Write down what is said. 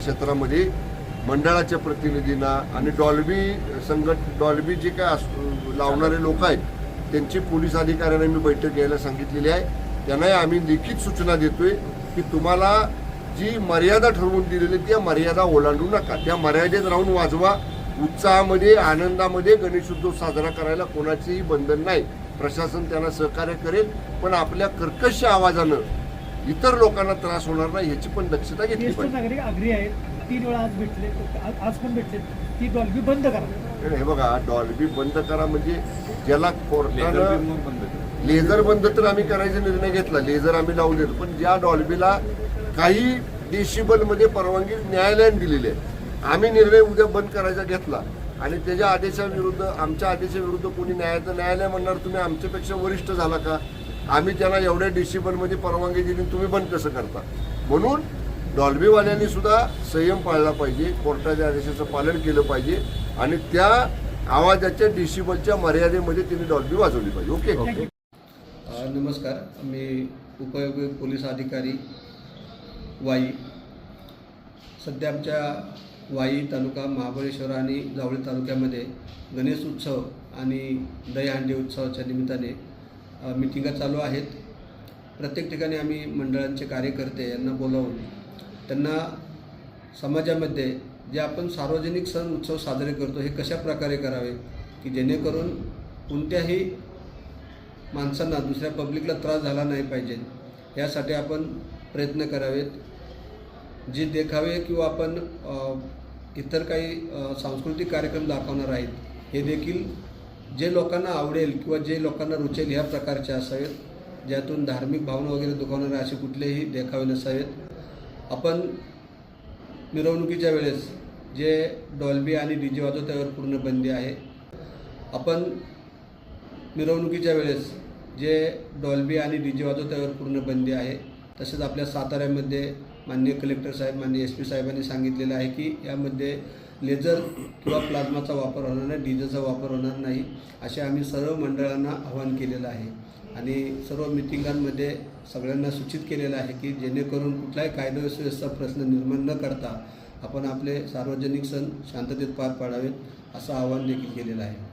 क्षेत्रामध्ये मंडळाच्या प्रतिनिधींना आणि डॉल्बी संघट डॉल्बी जे काय लावणारे लोक आहेत त्यांची पोलीस अधिकाऱ्यांना मी बैठक घ्यायला सांगितलेली आहे. त्यांनाही आम्ही लिखित सूचना देतोय की तुम्हाला जी मर्यादा ठरवून दिलेली आहे, त्या मर्यादा ओलांडू नका. त्या मर्यादेत राहून वाजवा. उत्साहामध्ये आनंदामध्ये गणेशोत्सव साजरा करायला कोणाचेही बंधन नाही. प्रशासन त्यांना सहकार्य करेल पण आपल्या कर्कश आवाजानं इतर लोकांना त्रास होणार नाही ह्याची पण दक्षता घेतली ज्येष्ठ पाहिजे. नागरिक आग्री आहेत. तीन वेळा आज भेटले आज- आज पण भेटले. ती डॉल्बी बंद करा. हे बघा डॉल्बी बंद करा म्हणजे ज्याला कोर्टानं लेझर बंद तर आम्ही करायचा निर्णय घेतला. लेझर आम्ही लावून देतो पण ज्या डॉल्बीला काही डेसिबलमध्ये परवानगी न्यायालयाने दिलेली आहे आम्ही निर्णय उद्या बंद करायचा घेतला. आणि त्याच्या आदेशाविरुद्ध आमच्या आदेशाविरुद्ध कोणी न्याय न्यायालय म्हणणार तुम्ही आमच्यापेक्षा वरिष्ठ झाला का? आम्ही त्यांना एवढ्या डेसिबलमध्ये परवानगी दिली तुम्ही बंद कसं करता. म्हणून डॉल्बीवाल्यांनी सुद्धा संयम पाळला पाहिजे कोर्टाच्या आदेशाचं पालन केलं पाहिजे आणि त्या आवाजाच्या डेसिबलच्या मर्यादेमध्ये त्यांनी डॉल्बी वाजवली पाहिजे. ओके? नमस्कार. मी उपयोगी पोलीस अधिकारी वाई. सध्या आमच्या वाई तालुका महाबळेश्वर आणि जावळी तालुक्यामध्ये गणेश उत्सव आणि दहीहंडी उत्सवाच्या निमित्ताने मिटिंगा चालू आहेत. प्रत्येक ठिकाणी आम्ही मंडळांचे कार्यकर्ते यांना बोलावून त्यांना समाजामध्ये जे आपण सार्वजनिक सण उत्सव साजरे करतो हे कशा प्रकारे करावे? की जेणेकरून कोणत्याही माणसांना दुसऱ्या पब्लिकला त्रास झाला नाही पाहिजे. यासाठी आपण प्रयत्न करावेत. जे देखावे किंवा आपण इतर काही सांस्कृतिक कार्यक्रम दाखवणार आहेत हे देखील जे लोकांना आवडेल किंवा जे लोकांना रुचेल ह्या प्रकारचे असावेत ज्यातून धार्मिक भावना वगैरे दुखावणारे असे कुठलेही देखावे नसावेत. आपण मिरवणुकीच्या वेळेस जे डॉल्बी आणि डी जे वाजवतो त्यावर पूर्ण बंदी आहे. आपण मिरवणुकीच्या वेळेस जे डॉल्बी आणि डी जे वाजवतो त्यावर पूर्ण बंदी आहे. तसेच आपल्या साताऱ्यामध्ये माननीय कलेक्टर साहेब माननीय एस पी साहेबांनी सांगितलेलं आहे की यामध्ये लेझर किंवा प्लाझ्माचा वापर होणार नाही डिझेलचा वापर होणार नाही असे आम्ही सर्व मंडळांना आवाहन केलेलं आहे. आणि सर्व मिटिंगांमध्ये सगळ्यांना सूचित केलेलं आहे की जेणेकरून कुठलाही कायदेशीरचा प्रश्न निर्माण न करता आपण आपले सार्वजनिक सण शांततेत पार पाडावेत असं आवाहन देखील केलेलं आहे.